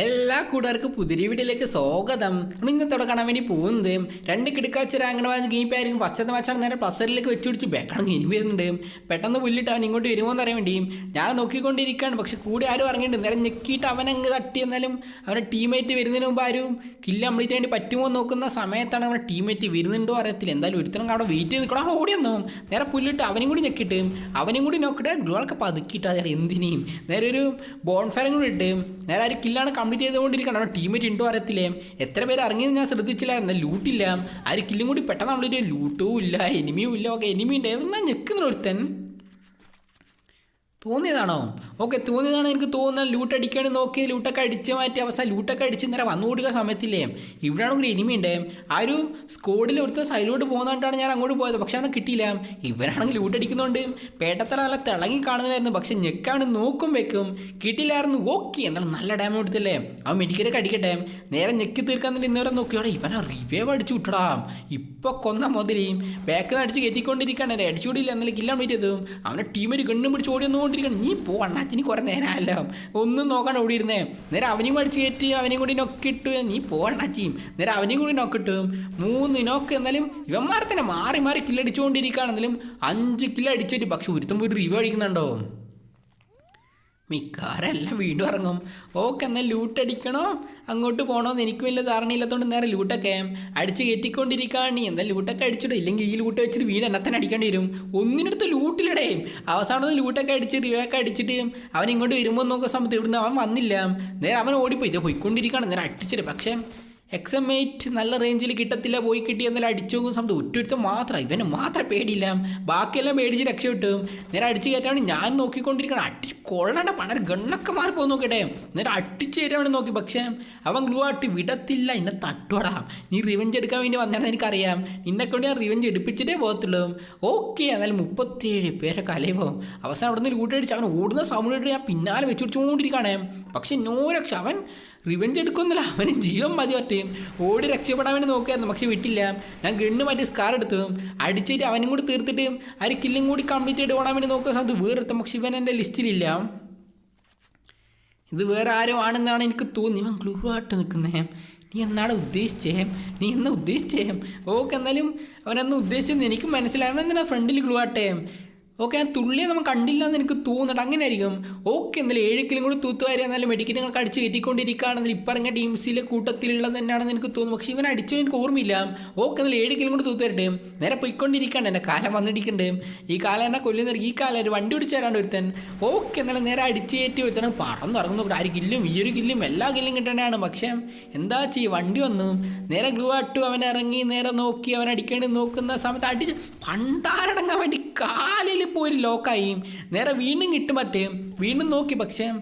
എല്ലാ കൂട്ടുകാർക്കും പുതിരി വീട്ടിലേക്ക് സ്വാഗതം. നമ്മൾ ഇന്നത്തോടെ കാണാൻ വേണ്ടി പോകുന്നത് രണ്ട് കിടക്കാച്ചര അങ്ങനെ വാങ്ങി ഗീപ്പായിരിക്കും ഫസ്റ്റത്തെ മാച്ചാണ് നേരെ പ്ലസറിലേക്ക് വെച്ച് പിടിച്ച് ബാക്കണം ഗെയിം വരുന്നുണ്ട്. പെട്ടെന്ന് പുല്ലിട്ട് അവൻ ഇങ്ങോട്ട് വരുമോ എന്ന് അറിയാൻ വേണ്ടി. ഞാൻ നോക്കിക്കൊണ്ടിരിക്കുകയാണ്. പക്ഷെ കൂടെ ആരും ഇറങ്ങിയിട്ടുണ്ട് നേരെ ഞെക്കിയിട്ട് അവൻ അങ്ങ് തട്ടി. എന്നാലും അവന്റെ ടീമേറ്റ് വരുന്നതിന് മുമ്പ് ആരും കില്ല കംപ്ലീറ്റ് വേണ്ടി പറ്റുമോ എന്ന് നോക്കുന്ന സമയത്താണ് അവന്റെ ടീമേറ്റ് വരുന്നുണ്ടോ അറിയത്തില്ല. എന്തായാലും ഒരുത്തരം അവിടെ വെയിറ്റ് ചെയ്ത് നിൽക്കണം. ഓടി വന്നു. നേരെ പുല്ലിട്ട് അവനും കൂടി ഞെക്കിയിട്ട് അവനും കൂടി നോക്കിയിട്ട് ഗ്ലോളൊക്കെ പതുക്കിയിട്ട് അതായത് എന്തിനേയും. നേരെ ഒരു ബോൺഫയറും കൂടി ഇട്ട് നേരെ ഒരു കില്ലാണ് കംപ്ലീറ്റ് ചെയ്തുകൊണ്ടിരിക്കണം. അവിടെ ടീമേറ്റ് ഉണ്ടോ അറിയത്തില്ലേ? എത്ര പേര് ഇറങ്ങിയെന്ന് ഞാൻ ശ്രദ്ധിച്ചില്ലായിരുന്നു ലൂട്ടില്ല ആ ഒരു കില്ലും കൂടി പെട്ടെന്ന് നമ്മളൊരു ലൂട്ടും ഇല്ല എനിമിയും ഇല്ല. ഓക്കെ എനിമി ഉണ്ട്. എന്നാ നിൽക്കുന്ന ഒരുത്തൻ? തോന്നിയതാണോ? ഓക്കെ തോന്നിയതാണ് എനിക്ക് തോന്നുന്നത്? ലൂട്ട് അടിക്കാണ് നോക്കി ലൂട്ടൊക്കെ അടിച്ച് മാറ്റി അവസാനം ലൂട്ടൊക്കെ അടിച്ച് നേരെ വന്നു കൊടുക്കുന്ന സമയത്തില്ലേ? ഇവിടെയാണെങ്കിൽ എനിമി ഉണ്ട്. ആ ഒരു സ്കോഡിൽ ഒരുത്ത സൈഡിലോട്ട് പോകുന്നതുകൊണ്ടാണ് ഞാൻ അങ്ങോട്ട് പോയത്. പക്ഷെ അന്ന് കിട്ടിയില്ല. ഇവരാണെങ്കിൽ ലൂട്ട് അടിക്കുന്നതുകൊണ്ട് പേട്ടത്തല നല്ല തിളങ്ങി കാണുന്നതായിരുന്നു. പക്ഷെ ഞെക്കാണ് നോക്കും വെക്കും. കിട്ടിയില്ലായിരുന്നു. ഓക്കെ എന്നാലും നല്ല ഡാമേജ് കൊടുത്തില്ലേ? അവൻ മെഡിക്കലൊക്കെ അടിക്കട്ടെ. നേരെ ഞെക്കി തീർക്കാൻ തന്നെ ഇന്നേരം നോക്കിയോടെ ഇവനെ റിവേവ് അടിച്ചു വിട്ടടാ. ഇപ്പൊ കൊന്ന മുതലേയും ബാക്കിൽ നിന്ന് അടിച്ച് കയറ്റിക്കൊണ്ടിരിക്കുകയാണ്. അടിച്ചുകൂടിയില്ല. എന്നാലും കില്ലാൻ പറ്റിയതും. അവനെ ടീമൊരു ഗണ്ണും പിടിച്ച് ഓടി വന്നുകൊണ്ടിരിക്കണം നീ പോ അണ്ണാച്ചിന് കുറെ നേരമല്ലോ ഒന്നും നോക്കാൻ ഓടി ഇരുന്നേ നേരെ അവനെയും അടിച്ച് കയറ്റി അവനെയും കൂടി നൊക്കിട്ട് നീ പോ അണ്ണാച്ചിയും നേരെ അവനെയും കൂടി നൊക്കിട്ട് മൂന്ന് നോക്ക് എന്നാലും ഇവന്മാരെ തന്നെ മാറി മാറി കില്ലടിച്ചുകൊണ്ടിരിക്കുകയാണെന്നാലും അഞ്ച് കില്ലടിച്ചിട്ട് പക്ഷെ ഒരുത്തും പോയിട്ട് റിവ്യൂ അടിക്കുന്നുണ്ടോ? മിക്കാരെല്ലാം വീണ്ടും ഇറങ്ങും. ഓക്കെ എന്നാൽ ലൂട്ടടിക്കണോ അങ്ങോട്ട് പോകണമെന്ന് എനിക്ക് വലിയ ധാരണയില്ലാത്തതുകൊണ്ട് നേരെ ലൂട്ടൊക്കെ അടിച്ച് കയറ്റിക്കൊണ്ടിരിക്കുകയാണ് എന്താ ലൂട്ടൊക്കെ അടിച്ചിടും. ഇല്ലെങ്കിൽ ഈ ലൂട്ട് വെച്ചിട്ട് വീട് എന്നെ തന്നെ അടിക്കേണ്ടി വരും. ഒന്നിനടുത്ത് ലൂട്ടിലിടേ. അവസാനത്ത് ലൂട്ടൊക്കെ അടിച്ച് റിവൊക്കെ അടിച്ചിട്ട് അവൻ ഇങ്ങോട്ട് വരുമ്പോൾ നോക്കുന്ന സമയത്ത് ഇവിടുന്ന് അവൻ വന്നില്ല. നേരെ അവൻ ഓടിപ്പോയി. ഇത് പോയിക്കൊണ്ടിരിക്കുകയാണ് നേരെ അടിച്ചിട്ട് പക്ഷേ എക്സം എയ്റ്റ് നല്ല റേഞ്ചിൽ കിട്ടത്തില്ല പോയി കിട്ടി എന്നാലും അടിച്ചു നോക്കും സമയത്ത് ഒറ്റൊരുത്തം മാത്രം. ഇവന് മാത്രം പേടിയില്ല. ബാക്കിയെല്ലാം പേടിച്ച് രക്ഷപ്പെട്ടും നേരെ അടിച്ചു കയറ്റാണ് ഞാൻ നോക്കിക്കൊണ്ടിരിക്കണം അടിച്ച് കൊള്ളണ്ട പണർ ഗണ്ണൊക്കെ മാറി പോകുന്നു നോക്കട്ടെ. നേരെ അടിച്ചു കയറ്റാണ് നോക്കി. പക്ഷേ അവൻ ഗ്ലൂ ആട്ടി വിടത്തില്ല. എന്നെ തട്ടുവടാ. നീ റിവെഞ്ച് എടുക്കാൻ വേണ്ടി വന്നതാണെന്ന് എനിക്കറിയാം. നിന്നെ കൊണ്ട് ഞാൻ റിവെഞ്ച് എടുപ്പിച്ചിട്ടേ പോകത്തുള്ളൂ. ഓക്കെ എന്നാലും മുപ്പത്തേഴ് പേരൊക്കെ അലയോ അവസാനം അവിടെ നിന്ന് കൂട്ടടിച്ച് അവൻ ഓടുന്ന സൗണ്ട് ഞാൻ പിന്നാലെ വെച്ചുപിടിച്ചുകൊണ്ടിരിക്കുകയാണ്. പക്ഷെ നോ രക്ഷ. അവൻ റിവെഞ്ച് എടുക്കുന്നില്ല. അവന് ജീവൻ മതി ഒറ്റയും. ഓടി രക്ഷപ്പെടാൻ വേണ്ടി നോക്കുകയായിരുന്നു. പക്ഷെ വിട്ടില്ല. ഞാൻ ഗണ്ണ് മാറ്റി സ്കാർ എടുത്തു. അടിച്ചിട്ട് അവനും കൂടി തീർത്തിട്ട് ആ ഒരു കില്ലും കൂടി കംപ്ലീറ്റ് ആയിട്ട് ഓടാൻ വേണ്ടി നോക്കുന്ന സമയത്ത് വേറെത്തും പക്ഷെ ഇവൻ എന്റെ ലിസ്റ്റിലില്ല ഇത് വേറെ ആരും ആണെന്നാണ് എനിക്ക് തോന്നി. ഇവൻ ആയിട്ട് നിൽക്കുന്നേ. നീ എന്നാണ് ഉദ്ദേശിച്ചേ? നീ എന്നാ ഉദ്ദേശിച്ചേ? ഓക്കെ എന്നാലും അവനെന്ന് ഉദ്ദേശിച്ചെന്ന് എനിക്ക് എന്തിനാ ഫ്രണ്ടിൽ ഗ്ലൂ ആട്ടെ? ഓക്കെ ഞാൻ തുള്ളിയെ നമ്മൾ കണ്ടില്ല എന്ന് എനിക്ക് തോന്നുന്നുണ്ട്. അങ്ങനെ ആയിരിക്കും ഓക്കെ എന്നാലും ഏഴ് കിലും കൂടി തൂത്തുവാരി എന്നാലും മെഡിക്കറ്റുകൾക്ക് അടിച്ച് കയറ്റിക്കൊണ്ടിരിക്കുകയാണെന്നില്ല ഇപ്പം ഇറങ്ങിയ ടീംസിലെ കൂട്ടത്തിലുള്ളത് തന്നെയാണെന്ന് എനിക്ക് തോന്നുന്നു. പക്ഷേ ഇവൻ അടിച്ചു എനിക്ക് ഓർമ്മയില്ല. ഓക്കെ എന്നാലും ഏഴ് കിലും കൂടി തൂത്തുവരട്ടെ നേരെ പോയിക്കൊണ്ടിരിക്കുകയാണ്. എന്റെ കാലം വന്നിരിക്കണ്ടേ ഈ കാലം എന്നാ കൊല്ലുന്ന ഈ കാലം ഒരു വണ്ടി പിടിച്ച് തരാണ്ട് ഒരുത്തൻ. ഓക്കെ എന്നാലും നേരെ അടിച്ച് കയറ്റി ഒരുത്തൻ പറന്ന് ഇറങ്ങുന്നു. ആര് കില്ലും ഈ ഒരു കില്ലും എല്ലാ കില്ലും കിട്ടണതാണ്. പക്ഷേ എന്താ ചെയ്യും? വണ്ടി വന്നു. നേരെ ഗ്ലൂ ആട്ടു അവൻ ഇറങ്ങി നേരെ നോക്കി അവൻ അടിക്കേണ്ടി നോക്കുന്ന സമയത്ത് അടിച്ച് പണ്ടാരടങ്ങാൻ വേണ്ടി കാലിൽ പോയി ലോക്കായി. നേരെ വീണ്ടും കിട്ടും മറ്റേ. വീണ്ടും നോക്കി പക്ഷേ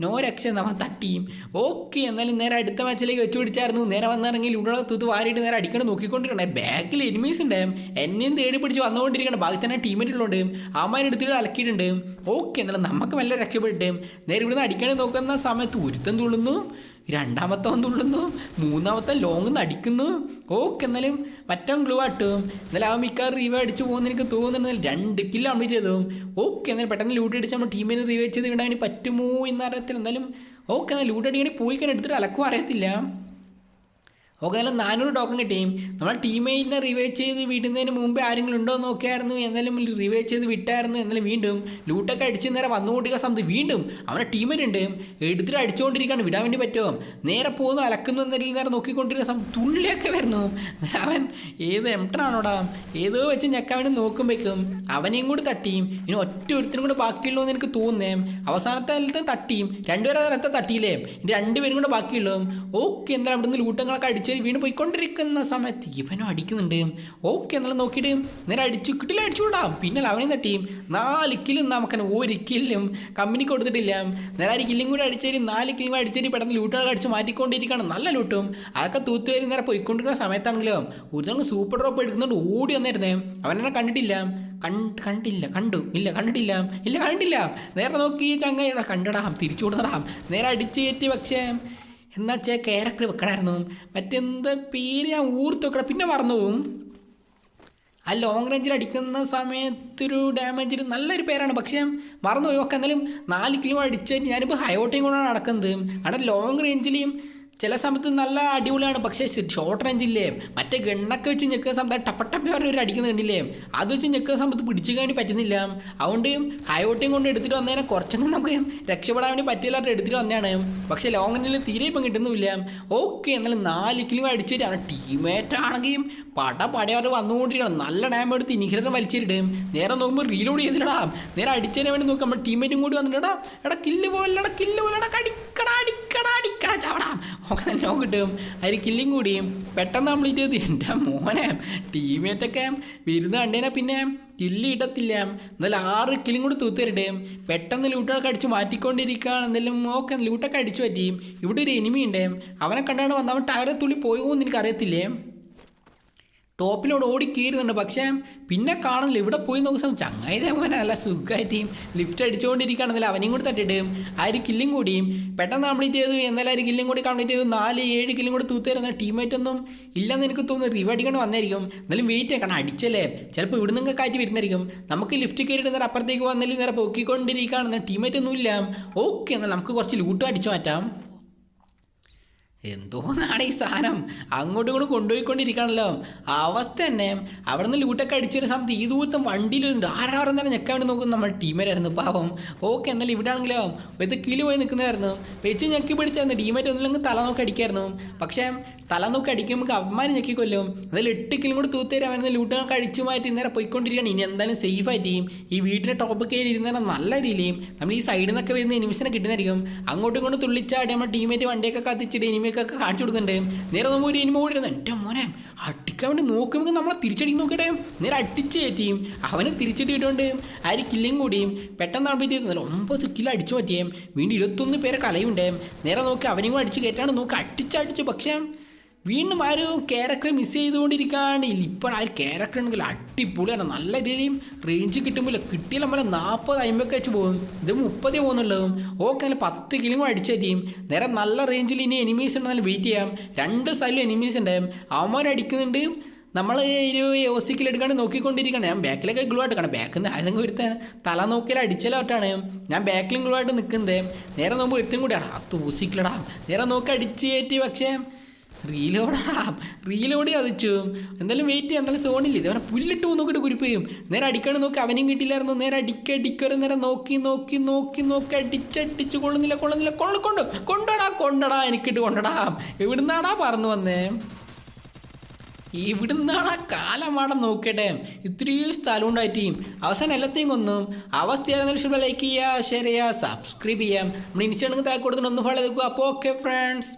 നോ രക്ഷ നമ്മൾ തട്ടിയും. ഓക്കെ എന്നാലും നേരെ അടുത്ത മാച്ചിലേക്ക് വെച്ച് പിടിച്ചായിരുന്നു. നേരെ വന്നിറങ്ങി ഇവിടെ തൂത്ത് വാരിയിട്ട് നേരെ അടിക്കണം നോക്കിക്കൊണ്ടിരിക്കണേ. ബാക്കിൽ എനിമീസ് ഉണ്ട്. എന്നെയും തേടി പിടിച്ച് വന്നുകൊണ്ടിരിക്കണം ബാക്കി തന്നെ ടീമേറ്റുള്ളതുകൊണ്ട് അമ്മാരെ എടുത്തിട്ട് അലക്കിയിട്ടുണ്ട്. ഓക്കെ എന്നാലും നമുക്ക് വല്ല രക്ഷപ്പെട്ട് നേരെ ഇവിടുന്ന് അടിക്കണേ നോക്കുന്ന സമയത്ത് ഒരുത്തം തുള്ളുന്നു. രണ്ടാമത്തെ ഒന്ന് തുള്ളുന്നു മൂന്നാമത്തെ ലോങ് അടിക്കുന്നു ഓക്കെ എന്നാലും മറ്റവൻ ഗ്ലൂ ആട്ടും. എന്നാലും അവൻ മിക്കാർ റീവേ അടിച്ചു പോകുന്ന എനിക്ക് തോന്നുന്നു രണ്ട് കില്ല കംപ്ലീറ്റ് ചെയ്തു ഓക്കെ എന്നാലും പെട്ടെന്ന് ലൂട്ട് അടിച്ച് നമ്മൾ ടീമിന് റീവേ ചെയ്ത് കിട്ടാൻ പറ്റുമോ എന്നറിയത്തില്ല. എന്നാലും ഓക്കെ എന്നാൽ ലൂട്ട് അടിക്കണി പോയി കഴിഞ്ഞാൽ എടുത്തിട്ട് അലക്കും അറിയത്തില്ല. ഓക്കെ അല്ല നാനൂറ് ടോക്കൺ കിട്ടിയും. നമ്മൾ ടീമേറ്റിനെ റിവൈവ് ചെയ്ത് വിടുന്നതിന് മുമ്പേ ആരെങ്കിലും ഉണ്ടോ എന്ന് നോക്കിയായിരുന്നു. എന്നാലും റിവൈവ് ചെയ്ത് വിട്ടായിരുന്നു. എന്നാലും വീണ്ടും ലൂട്ടൊക്കെ അടിച്ച് നേരെ വന്നുകൊണ്ടിരിക്കുന്ന സമയത്ത് വീണ്ടും അവനെ ടീമേറ്റ് ഉണ്ട്. എടുത്തിട്ട് അടിച്ചുകൊണ്ടിരിക്കുകയാണ് വിടാൻ വേണ്ടി പറ്റുമോ? നേരെ പോകുന്നു അലക്കുന്നു എന്നതിൽ നേരെ നോക്കിക്കൊണ്ടിരിക്കുന്ന സമയത്ത് തുള്ളിയൊക്കെ വരുന്നു. അവൻ ഏത് എംട്ടനാണോടാ ഏതോ വെച്ച് ഞെക്കാൻ വേണ്ടി നോക്കുമ്പോഴേക്കും അവനെയും കൂടി തട്ടിയും. ഇനി ഒറ്റ ഒരുത്തിനും കൂടെ ബാക്കിയുള്ളൂ എന്ന് എനിക്ക് തോന്നുന്നേ. അവസാനത്തെ കാലത്ത് തട്ടിയും. രണ്ടുപേരെ നേരത്തെ തട്ടിയില്ലേ? രണ്ടുപേരും കൂടെ ബാക്കിയുള്ളൂ. ഓക്കെ എന്തായാലും അവിടുന്ന് ലൂട്ടങ്ങളൊക്കെ അടിച്ച് വീണ് പോയിക്കൊണ്ടിരിക്കുന്ന സമയത്ത് ഇവനും അടിക്കുന്നുണ്ട്. ഓക്കെ എന്നുള്ളത് നോക്കിയിട്ട് നേരെ അടിച്ചു കിട്ടില്ല അടിച്ചുകൂടാം പിന്നെ അവനെ തട്ടിയും നാല് കില്ലും നമുക്ക് ഒരു കില്ലും കമ്പനിക്ക് കൊടുത്തിട്ടില്ല. നേരെ ഒരു കില്ലും കൂടെ അടിച്ചേരി നാല് കില്ലും കൂടെ അടിച്ചേരി പെട്ടെന്ന് ലൂട്ടുകൾ അടിച്ച് മാറ്റിക്കൊണ്ടിരിക്കുകയാണ്. നല്ല ലൂട്ടും അതൊക്കെ തൂത്തുവരി നേരെ പോയിക്കൊണ്ടിരിക്കുന്ന സമയത്താണെങ്കിലോ ഒരു സൂപ്പർ ഡ്രോപ്പ് എടുക്കുന്നുണ്ട് ഓടി വന്നിരുന്നേ. അവനെന്നെ കണ്ടിട്ടില്ല. കണ്ട് കണ്ടില്ല കണ്ടു. ഇല്ല കണ്ടിട്ടില്ല. ഇല്ല കണ്ടില്ല നേരെ നോക്കി ചങ്ങ കണ്ടടാം തിരിച്ചു കൊടുത്തടാം നേരെ അടിച്ചു കയറ്റി പക്ഷേ എന്നാ ചേ ക്യാരക്ടർ വെക്കണമായിരുന്നു മറ്റെന്താ പേര് ഞാൻ ഊർത്ത് വെക്കണം പിന്നെ മറന്നു ആ ലോങ് റേഞ്ചിൽ അടിക്കുന്ന സമയത്തൊരു ഡാമേജിൽ നല്ലൊരു പേരാണ്. പക്ഷേ മറന്നു പോയി. ഒക്കെ എന്നാലും നാല് കിലോ അടിച്ചിട്ട് ഞാനിപ്പോൾ ഹൈ ഓട്ടിങ് കൊണ്ടാണ് നടക്കുന്നത്. അവിടെ ലോങ് റേഞ്ചിലെയും ചില സമയത്ത് നല്ല അടിപൊളിയാണ്. പക്ഷേ ഷോർട്ട് റേഞ്ചില്ലേ മറ്റേ ഗണ്ണൊക്കെ വെച്ച് ഞെക്കുന്ന സമയത്ത് ടപ്പട്ടപ്പ ഒരു അടിക്കുന്ന കണ്ടില്ലേ? അത് വെച്ച് ഞെക്കുന്ന സമയത്ത് പിടിച്ചു കഴിഞ്ഞ് പറ്റുന്നില്ല. അതുകൊണ്ട് ഹൈ ഓട്ടിങ് കൊണ്ട് എടുത്തിട്ട് വന്നതിനെ കുറച്ചൊന്നും നമുക്ക് രക്ഷപ്പെടാൻ വേണ്ടി പറ്റില്ലാതെ എടുത്തിട്ട് വന്നതാണ്. പക്ഷേ ലോങ് റേഞ്ചിൽ തീരെ ഇപ്പം കിട്ടുന്നില്ല. ഓക്കെ എന്നാലും നാല് കിലോ അടിച്ചിട്ട് അവരുടെ ടീമേറ്റ് ആണെങ്കിൽ പട പടയവർ വന്നുകൊണ്ടിരിക്കണം. നല്ല ഡാം എടുത്ത് ഇനിഹിരം വലിച്ചിട്ടും. നേരെ നോക്കുമ്പോൾ റീലോഡ് ചെയ്തിടാ നേരെ അടിച്ചതിന് വേണ്ടി നോക്കാം. നമ്മുടെ ടീമേറ്റും കൂടി വന്നിട്ടാ എടാ കില്ല് പോലെടാ കില്ല് പോലെടാ കടിക്കടാ അടിക്കടാ അടിക്കടാ ചാടാം ഒക്കെ തന്നെ കിട്ടും. അതിൽ കില്ലിങ് കൂടിയും. പെട്ടെന്ന് കംപ്ലീറ്റ് ചെയ്ത്. എന്റെ മോനെ ടീമേറ്റൊക്കെ വിരുന്ന് കണ്ടേനെ പിന്നെ കില്ല് കിട്ടത്തില്ല. എന്നാലും ആറ് കില്ലും കൂടി തൂത്തരട്ടെ പെട്ടെന്ന് ലൂട്ടൊക്കെ അടിച്ച് മാറ്റിക്കൊണ്ടിരിക്കുകയാണ്. എന്തെങ്കിലും ഓക്കെ ലൂട്ടൊക്കെ അടിച്ചു പറ്റിയും. ഇവിടെ ഒരു എനിമി ഉണ്ട് അവനെ കണ്ടാണ് വന്ന് അവൻ ടയറെ തുള്ളി പോയോ എന്ന് എനിക്കറിയത്തില്ലേ? ടോപ്പിലോട് ഓടി കയറുന്നുണ്ട് പക്ഷേ പിന്നെ കാണുന്നില്ല. ഇവിടെ പോയി നോക്കുന്ന ചങ്ങായി ദേവനെ നല്ല സുഖമായിട്ടും ലിഫ്റ്റ് അടിച്ചുകൊണ്ടിരിക്കുകയാണെന്നില്ല അവനെയും കൂടി തട്ടിട്ട് ആ ഒരു കില്ലും കൂടിയും പെട്ടെന്ന് കംപ്ലീറ്റ് ചെയ്തു. എന്നാലും ആ ഒരു കില്ലും കൂടി കംപ്ലീറ്റ് ചെയ്തു. നാല് ഏഴ് കില്ലും കൂടി തൂത്ത് തരുന്ന ടീമേറ്റ് ഒന്നും ഇല്ലെന്ന് എനിക്ക് തോന്നുന്നു. റിവ് അടിക്കൊണ്ട് വന്നായിരിക്കും എന്നാലും വെയിറ്റ് ആക്കണം അടിച്ചല്ലേ. ചിലപ്പോൾ ഇവിടെ നിന്നൊക്കെ കാറ്റ് വരുന്നതായിരിക്കും. നമുക്ക് ലിഫ്റ്റ് കയറിയിട്ട് നേരെ അപ്പുറത്തേക്ക് വന്നാലും നേരെ പൊക്കിക്കൊണ്ടിരിക്കുകയാണെന്ന് ടീമേറ്റ് ഒന്നും ഇല്ല. ഓക്കെ എന്നാൽ നമുക്ക് കുറച്ച് ലൂട്ടും അടിച്ചു മാറ്റാം. എന്തോന്നാണ് ഈ സാധനം? അങ്ങോട്ടും ഇങ്ങോട്ടും കൊണ്ടുപോയിക്കൊണ്ടിരിക്കണല്ലോ അവസ്ഥ തന്നെ അവിടെ നിന്ന് ലൂട്ടൊക്കെ അടിച്ചൊരു സമയത്ത് ഈ ദൂരത്തും വണ്ടിയിലുണ്ട് ആരാറും തന്നെ ഞെക്കാൻ വേണ്ടി നോക്കും. നമ്മുടെ ടീമേരായിരുന്നു പാവം. ഓക്കെ എന്നാലും ഇവിടെ ആണെങ്കിലോ ഇത് കിളി പോയി നിൽക്കുന്നതായിരുന്നു. വെച്ച് ഞെക്കി പിടിച്ചായിരുന്നു ടീമേറ്റ് ഒന്നില്ലെങ്കിൽ തല നോക്കി അടിക്കായിരുന്നു. പക്ഷേ തല നോക്കി അടിക്കുമ്പോൾ അവന്മാർ ഞെക്കിക്കൊല്ലും. അതിൽ എട്ട് കിലും കൂടി തൂത്തേരാൻ വരുന്ന ലൂട്ടൊക്കെ അടിച്ചു മാറ്റി ഇന്നേരം പോയിക്കൊണ്ടിരിക്കുകയാണ്. ഇനി എന്തായാലും സേഫ് ആയിട്ട് ഈ വീട്ടിന്റെ ടോപ്പ് കയറി ഇരുന്നേരം നല്ല രീതിയിലും. നമ്മൾ ഈ സൈഡിൽ നിന്നൊക്കെ വരുന്ന എനിമിസിനെ കിട്ടുന്നതായിരിക്കും. അങ്ങോട്ടും ഇങ്ങോട്ടും തുള്ളിച്ചാടി നമ്മുടെ ടീമേറ്റ് വണ്ടിയൊക്കെ കത്തിച്ചിട്ട് എനിമിയൊക്കെ കാണിച്ചു കൊടുക്കണ്ടേ? നേരെ നമ്മൾ ഒരു ഇനിമ ഓടിയിരുന്നു എന്റെ മോനെ അടിക്കാൻ വേണ്ടി നോക്കുമ്പോൾ നമ്മളെ തിരിച്ചടിക്ക് നോക്കട്ടെ നേരെ അടിച്ച് കയറ്റിയും അവനെ തിരിച്ചടിയിട്ടുണ്ട് ആര് കില്ലും കൂടിയും പെട്ടെന്ന് കംപ്ലീറ്റ് നല്ല ഒമ്പത് കിലോ അടിച്ചു പറ്റിയേം. വീണ്ടും ഇരുപത്തൊന്ന് പേരെ കലയുണ്ടേ. നേരെ നോക്കി അവനെയും കൂടെ അടിച്ച് കയറ്റാണ് നോക്കി അടിച്ചടിച്ചു പക്ഷേ വീണ്ടും ആ ഒരു ക്യാരക്ടർ മിസ് ചെയ്തുകൊണ്ടിരിക്കുകയാണ്. ഇപ്പോൾ ആ ക്യാരക്ടർ ഉണ്ടെങ്കിൽ അടിപൊളിയാണ് നല്ല രീതിയിലും റേഞ്ച് കിട്ടുമ്പോൾ കിട്ടിയാൽ നമ്മളെ നാൽപ്പത് അമ്പൊക്കെ വെച്ച് പോകും. ഇത് മുപ്പതേ പോകുന്നുള്ളതും ഓക്കെ നല്ല പത്ത് കിലോ കൂടെ അടിച്ച നേരെ നല്ല റേഞ്ചിൽ ഇനി എനിമീസ് ഉണ്ടെന്നാൽ വെയിറ്റ് ചെയ്യാം. രണ്ട് സൈഡിലും എനിമീസ് ഉണ്ട്. അവന്മാർ അടിക്കുന്നുണ്ട്. നമ്മൾ ഒരു ഓസിക്കിൽ എടുക്കാണ്ട് നോക്കിക്കൊണ്ടിരിക്കണം ഞാൻ ബാക്കിലൊക്കെ ഗ്ലൂ ആയിട്ട് കാണാം ബാക്കിൽ നിന്ന് ആരെങ്കിലും ഒരുത്തൻ തല നോക്കിയാൽ അടിച്ചാലോട്ടാണ് ഞാൻ ബാക്കിലും ഗ്ലൂ ആയിട്ട് നിൽക്കുന്നത് നേരെ നോക്കുമ്പോൾ ഒരുത്തും കൂടിയാണ്. അത് തൂസിക്കിലിടാം നേരെ നോക്കി അടിച്ച് കയറ്റി പക്ഷേ റീലോടാം റീലോഡ് അതിച്ചു എന്തായാലും വെയിറ്റ് ചെയ്യാം. എന്തായാലും സോണില്ല? ഇതവനെ പുല്ലിട്ട് നോക്കിയിട്ട് കുരിപ്പയും നേരെ അടിക്കാണ്ട് നോക്കി അവനും കിട്ടില്ലായിരുന്നു നേരെ അടിക്ക അടിക്കറ് നേരെ നോക്കി നോക്കി നോക്കി നോക്കി അടിച്ചടിച്ച് കൊള്ളുന്നില്ല കൊള്ളുന്നില്ല. കൊള്ളു കൊണ്ട്. കൊണ്ടടാ കൊണ്ടടാ. എനിക്കിട്ട് കൊണ്ടടാ. എവിടുന്നാടാ പറന്നു വന്നേ? ഇവിടുന്നാണ് ആ കാലമാടം നോക്കട്ടെ? ഇത്രയും സ്ഥലം ഉണ്ടായിട്ടും അവസാനം എല്ലാത്തെയും കൊന്നും. അവസ്ഥയാകുന്ന ലൈക്ക് ചെയ്യുക ഷെയർ ചെയ്യുക സബ്സ്ക്രൈബ് ചെയ്യാം നമ്മൾ ഇൻസ്റ്റാണെങ്കിൽ താഴെ കൊടുത്തിട്ട് ഒന്ന് ഫോളോ ചെയ്തേക്കുക അപ്പോൾ ഓക്കെ ഫ്രണ്ട്സ്